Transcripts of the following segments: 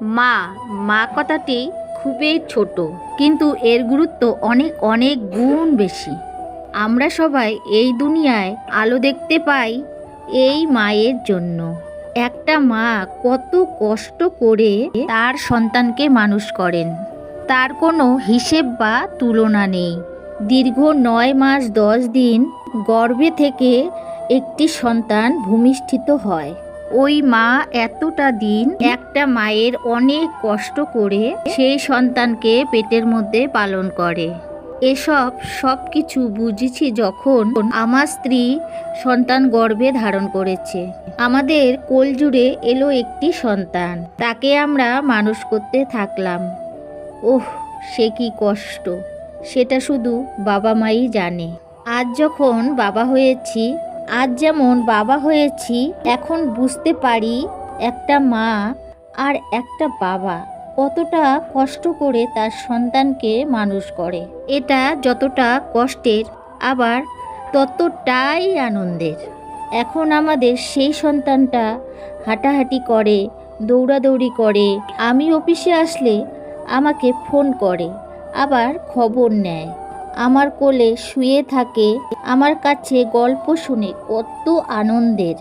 মা মা কথাটি খুবই ছোট, কিন্তু এর গুরুত্ব অনেক অনেক গুণ বেশি। আমরা সবাই এই দুনিয়ায় আলো দেখতে পাই এই মায়ের জন্য। একটা মা কত কষ্ট করে তার সন্তানকে মানুষ করেন। তার কোনো হিসেব বা তুলনা নেই। দীর্ঘ নয় মাস দশ দিন গর্ভে থেকে একটি সন্তান ভূমিষ্ঠিত হয়। ওই মা এতটা দিন একটা মায়ের অনেক কষ্ট করে সেই সন্তানকে পেটের মধ্যে পালন করে। এসব সব কিছু বুঝেছি যখন আমার স্ত্রী সন্তান গর্ভে ধারণ করেছে। আমাদের কোল জুড়ে এলো একটি সন্তান, তাকে আমরা মানুষ করতে থাকলাম। ওহ, সে কি কষ্ট! সেটা শুধু বাবা মাই জানে। আজ যখন বাবা হয়েছি আজ যেমন বাবা হয়েছি, এখন বুঝতে পারি একটা মা আর একটা বাবা কতটা কষ্ট করে তার সন্তানকে মানুষ করে। এটা যতটা কষ্টের, আবার ততটাই আনন্দের। এখন আমাদের সেই সন্তানটা হাঁটাহাঁটি করে, দৌড়াদৌড়ি করে, আমি অফিসে আসলে আমাকে ফোন করে, আবার খবর নেয়। আমার কোলে শুয়ে থাকে, আমার কাছে গল্প শুনে কত আনন্দের।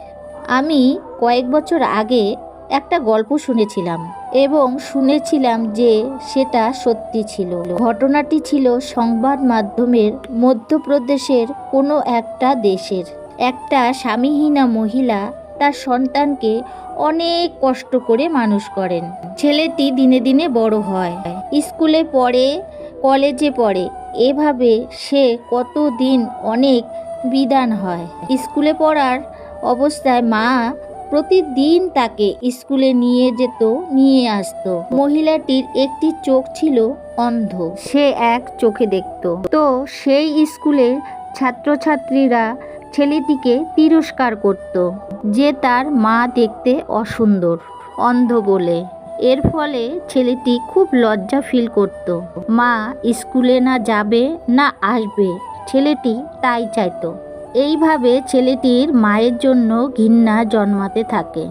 আমি কয়েক বছর আগে একটা গল্প শুনেছিলাম এবং শুনেছিলাম যে সেটা সত্যি ছিল। ঘটনাটি ছিল সংবাদ মাধ্যমের মধ্যপ্রদেশের কোনো একটা দেশের। একটা স্বামীহীনা মহিলা তার সন্তানকে অনেক কষ্ট করে মানুষ করেন। ছেলেটি দিনে দিনে বড় হয়। স্কুলে পড়ে, কলেজে পড়ে এভাবে সে কতদিন অনেক বিধান হয়। স্কুলে পড়ার অবস্থায় মা প্রতিদিন তাকে স্কুলে নিয়ে যেত, নিয়ে আসতো। মহিলাটির একটি চোখ ছিল অন্ধ, সে এক চোখে দেখত। তো সেই স্কুলের ছাত্রছাত্রীরা ছেলেটিকে তিরস্কার করত, যে তার মা দেখতে অসুন্দর, অন্ধ বলে। এর ফলে ছেলেটি খুব লজ্জা ফিল করত। মা, স্কুলে না যাবে, না আসবে? ছেলেটি তাই চাইতো। এইভাবে ছেলেটির মায়ের জন্য ঘৃণা জন্মাতে থাকে।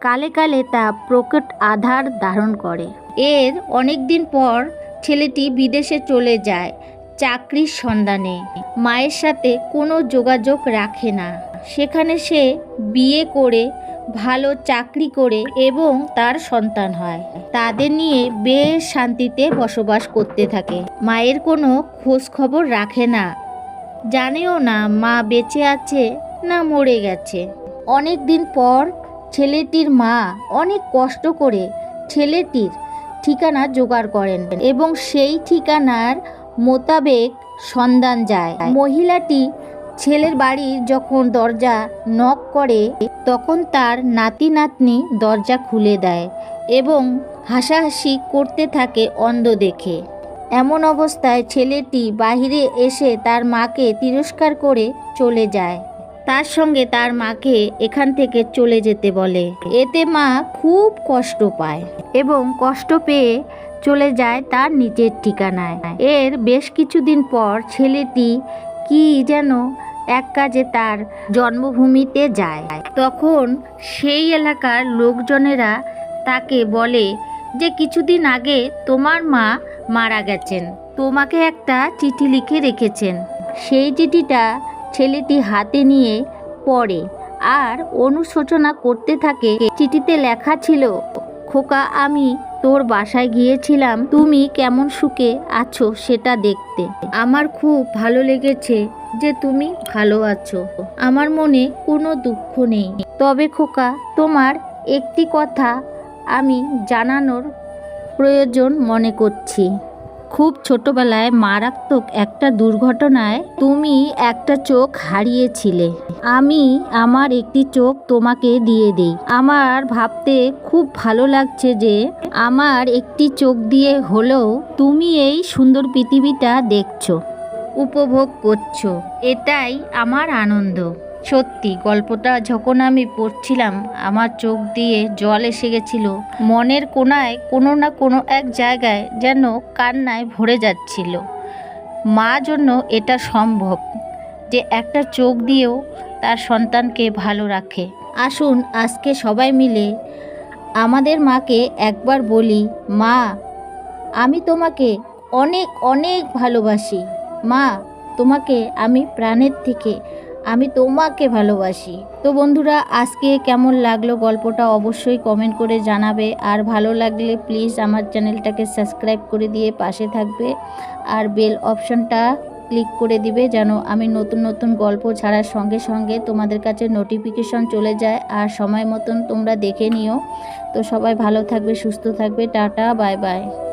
কালে কালে তা প্রকট আধার ধারণ করে। এর অনেক দিন পর ছেলেটি বিদেশে চলে যায়, চাকরির সন্ধানে। মায়ের সাথে কোনো যোগাযোগ রাখে না। সেখানে সে বিয়ে করে ভালো চাকরি করে এবং তার সন্তান হয়। তাদের নিয়ে বেশ শান্তিতে বসবাস করতে থাকে। মায়ের কোনো খোঁজ খবর রাখে না। জানেও না মা বেঁচে আছে না মরে গেছে। অনেক দিন পর ছেলেটির মা অনেক কষ্ট করে ছেলেটির ঠিকানা জোগাড় করেন এবং সেই ঠিকানার মোতাবেক সন্ধান যায়। মহিলাটি ছেলের বাড়ির যখন দরজা নক করে, তখন তার নাতি নাতনি দরজা খুলে দেয় এবং হাসাহাসি করতে থাকে অন্ধ দেখে। এমন অবস্থায় ছেলেটি বাহিরে এসে তার মাকে তিরস্কার করে চলে যায়। তার সঙ্গে তার মাকে এখান থেকে চলে যেতে বলে। এতে মা খুব কষ্ট পায় এবং কষ্ট পেয়ে চলে যায় তার নিজের ঠিকানায়। এর বেশ কিছুদিন পর ছেলেটি কি যেন এক কাজে তার জন্মভূমিতে যায়। তখন সেই এলাকার লোকজনেরা তাকে বলে যে, কিছুদিন আগে তোমার মা মারা গেছেন। তোমাকে একটা চিঠি লিখে রেখেছেন। সেই চিঠিটা ছেলেটি হাতে নিয়ে পড়ে আর অনুশোচনা করতে থাকে। চিঠিতে লেখা ছিল, খোকা, আমি তোর বাসায় গিয়েছিলাম। তুমি কেমন সুখে আছো সেটা দেখতে। আমার খুব ভালো লেগেছে। যে তুমি ভালো আছো। আমার মনে কোনো দুঃখ নেই। তবে খোকা, তোমার একটি কথা আমি জানানোর প্রয়োজন মনে করছি। খুব ছোটবেলায় মারাত্মক একটা দুর্ঘটনায় তুমি একটা চোখ হারিয়েছিলে। আমি আমার একটি চোখ তোমাকে দিয়ে দিই। আমার ভাবতে খুব ভালো লাগছে যে আমার একটি চোখ দিয়ে হলেও তুমি এই সুন্দর পৃথিবীটা দেখছ। উপভোগ করছ। এটাই আমার আনন্দ। সত্যি, গল্পটা যখন আমি পড়ছিলাম, আমার চোখ দিয়ে জল এসে গেছিল। মনের কোনায় কোনো না কোনো এক জায়গায় যেন কান্নায় ভরে যাচ্ছিল। মা জন্য এটা সম্ভব যে একটা চোখ দিয়েও তার সন্তানকে ভালো রাখে। আসুন, আজকে সবাই মিলে আমাদের মাকে একবার বলি, মা, আমি তোমাকে অনেক অনেক ভালোবাসি। মা, তোমাকে আমি প্রাণের থেকে, আমি তোমাকে ভালোবাসি। তো বন্ধুরা, আজকে কেমন লাগল গল্পটা অবশ্যই কমেন্ট করে জানাবে। আর ভালো লাগলে প্লিজ আমার চ্যানেলটাকে সাবস্ক্রাইব করে দিয়ে পাশে থাকবে। আর বেল অপশনটা ক্লিক করে দিবে যেন আমি নতুন নতুন গল্প ছাড়ার সঙ্গে সঙ্গে তোমাদের কাছে নোটিফিকেশন চলে যায়। আর সময় মতন তোমরা দেখে নিও। তো সবাই ভালো থাকবে, সুস্থ থাকবে। Tata bye bye